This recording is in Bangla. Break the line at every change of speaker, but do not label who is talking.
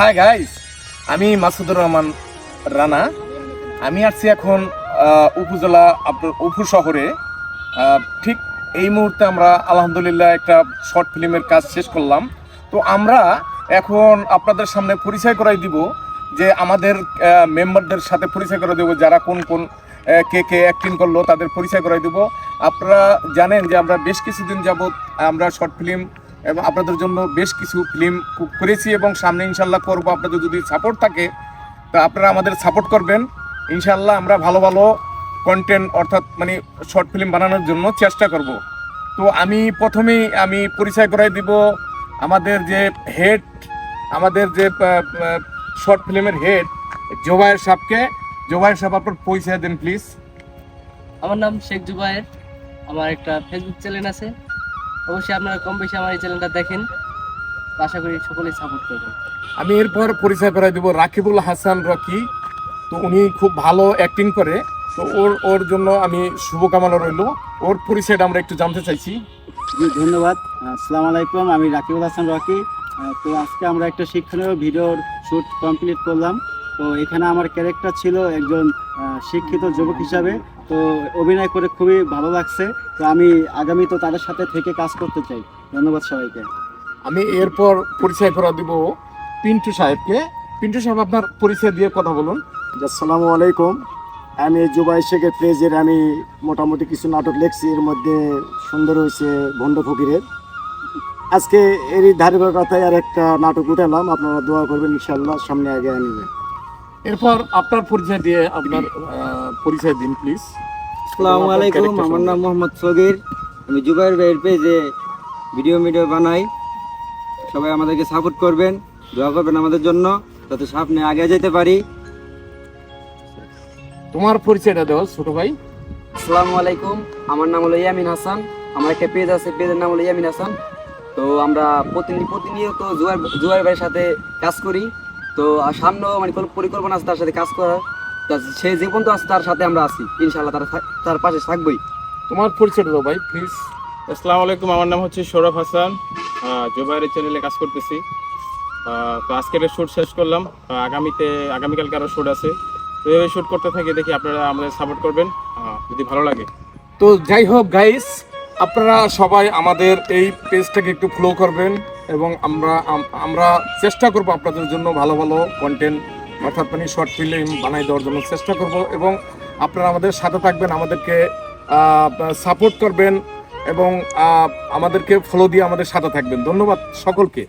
হাই গাইস আমি মাসুদুর রহমান রানা। আমি আসছি এখন উপজেলা আপনার উপু শহরে। ঠিক এই মুহূর্তে আমরা আলহামদুলিল্লাহ একটা শর্ট ফিল্মের কাজ শেষ করলাম। তো আমরা এখন আপনাদের সামনে পরিচয় করাই দিব যে আমাদের মেম্বারদের সাথে পরিচয় করে দেবো, যারা কোন কোন কে কে অ্যাক্টিং করল, তাদের পরিচয় করাই দেবো। আপনারা জানেন যে আমরা বেশ কিছুদিন যাবৎ আমরা শর্ট ফিল্ম এবং আপনাদের জন্য বেশ কিছু ফিল্ম করেছি এবং সামনে ইনশাল্লাহ করব। আপনাদের যদি সাপোর্ট থাকে, তা আপনারা আমাদের সাপোর্ট করবেন। ইনশাল্লাহ আমরা ভালো ভালো কন্টেন্ট অর্থাৎ মানে শর্ট ফিল্ম বানানোর জন্য চেষ্টা করব। তো আমি প্রথমেই আমি পরিচয় করাই দিব। আমাদের যে হেড আমাদের যে শর্ট ফিল্মের হেড জোবায়ের সাহেবকে জোবায়ের সাহেব, আপনার পরিচয় দেন প্লিজ
আমার নাম শেখ জুবায়ের। আমার একটা ফেসবুক চ্যানেল আছে। অবশ্যই আপনারা কম বেশি আমার এই চ্যানেলটা দেখেন। আশা করি সকলেই সাপোর্ট করবেন।
আমি এরপর পরিচয় করাই দেবো রাকিবুল হাসান রকি। তো উনি খুব ভালো অ্যাক্টিং করে। তো ওর ওর জন্য আমি শুভকামনা রইল। ওর পরিচয়টা আমরা একটু জানতে চাইছি।
জি ধন্যবাদ। আসসালামু আলাইকুম আমি রাকিবুল হাসান রকি। তো আজকে আমরা একটা শিক্ষণীয় ভিডিওর শ্যুট কমপ্লিট করলাম। তো এখানে আমার ক্যারেক্টার ছিল একজন শিক্ষিত যুবক হিসাবে। তো অভিনয় করে খুবই ভালো লাগছে। তো আমি আগামী তো তাদের সাথে থেকে কাজ করতে চাই। ধন্যবাদ সবাইকে।
আমি এরপর পরিচয় করা দিব পিন্টু সাহেবকে। পিন্টু সাহেব আপনার পরিচয় দিয়ে কথা বলুন।
আসসালামু আলাইকুম। আমি জুবাই শেখের প্লেজের আমি মোটামুটি কিছু নাটক লিখছি। এর মধ্যে সুন্দর হয়েছে ভণ্ড ফকিরের। আজকে এরই ধারাবাহিকতায় আর একটা নাটক উঠালাম। আপনারা দোয়া করবেন ইনশাল্লাহ সামনে আগে আনবে
এরপর আপনার পরিচয় দিয়ে আপনার পরিচয় দিন প্লিজ
আসসালামু আলাইকুম আমার নাম মোহাম্মদ সগির। আমি জুবাইর ভাইয়ের পেজে ভিডিও মিডিও বানাই। সবাই আমাদেরকে সাপোর্ট করবেন দোয়া করবেন আমাদের জন্য যাতে সামনে আগে যেতে পারি।
তোমার পরিচয়টা দাও ছোট ভাই।
আসসালামু আলাইকুম আমার নাম হলো ইয়ামিন হাসান। আমার একটা পেজ আছে পেজের নাম হলো ইয়ামিন হাসান। তো আমরা প্রতিদিন প্রতিনিয়ত জুয়ার জুয়ার ভাইয়ের সাথে কাজ করি। তো আর সামনেও মানে কোনো পরিকল্পনা আছে তার সাথে কাজ করার। তা সে যে পর্যন্ত আছে তার সাথে আমরা আছি ইনশাল্লাহ তার তার পাশে থাকবোই।
তোমার পরিচয়টা দাও ভাই প্লিজ
আসসালামু আলাইকুম আমার নাম হচ্ছে সৌরভ হাসান। আহ, চ্যানেলে কাজ করতেছি। তো আজকের শ্যুট শেষ করলাম। আগামীতে আগামীকালকে আরও শ্যুট আছে। তো এইভাবে শ্যুট করতে থাকি দেখি আপনারা আমাদের সাপোর্ট করবেন। যদি ভালো লাগে।
তো যাই হোক গাইস আপনারা সবাই আমাদের এই পেজটাকে একটু ফ্লো করবেন এবং আমরা আমরা চেষ্টা করব আপনাদের জন্য ভালো ভালো কন্টেন্ট অর্থাৎ মানে শর্ট ফিল্ম বানাই দেওয়ার জন্য চেষ্টা করব এবং আপনারা আমাদের সাথে থাকবেন, আমাদেরকে সাপোর্ট করবেন এবং আমাদেরকে ফলো দিয়ে আমাদের সাথে থাকবেন। ধন্যবাদ সকলকে।